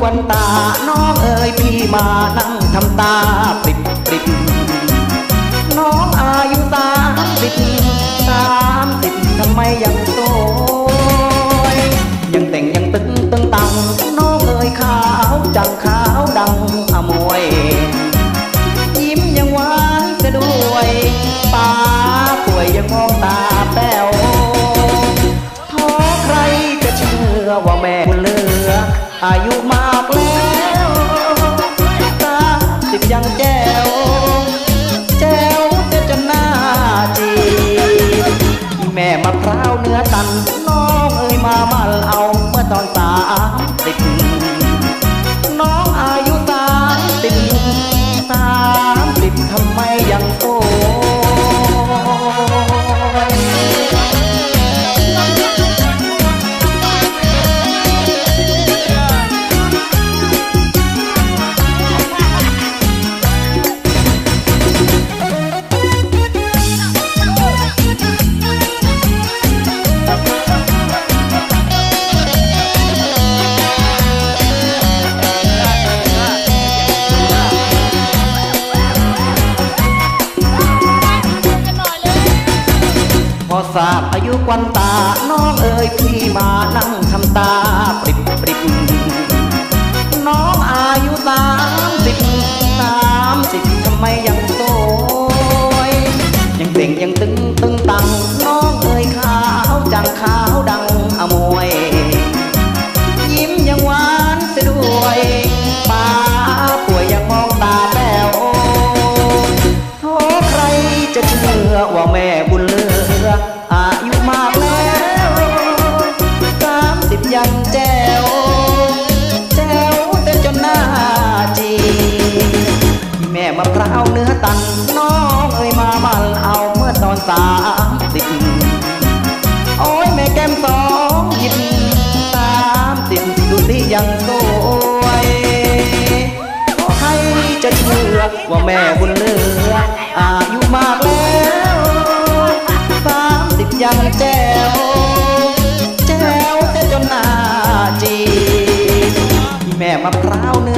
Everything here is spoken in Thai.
กวนตา น้องเอ๋ยพี่มานั่งทำตาปริบปริบน้องอายุสามสิบสามสิบทำไมยังโสวยยังแต่งยังตึงตึงตัง น้องเอ๋ยขาวจังขาวดังอมวย ยิ้มยังหวานซะด้วยตาป่วยยังมองตาแป้วท้อใครจะเชื่อว่าแม่บุญเลื อายุมากแล้วตาสิบยังแจ้วแจ้วเต้นจนหน้าจีแม่มะพร้าวเนื้อตันน้องเอ้ยมามาเอาเมื่อตอน สาบอายุกวันตา น้องเอ๋ยพี่มานั่งทำตาปริบปริบน้องอายุสามสิบสามสิบทำไมยัง ยังสวยขอใครจะเชื่อว่าแม่บุญเลืออายุมากแล้วสามสิบยังแจ๋วแจ๋วแต่จนหน้าจีแม่มะพร้าวเนื้อ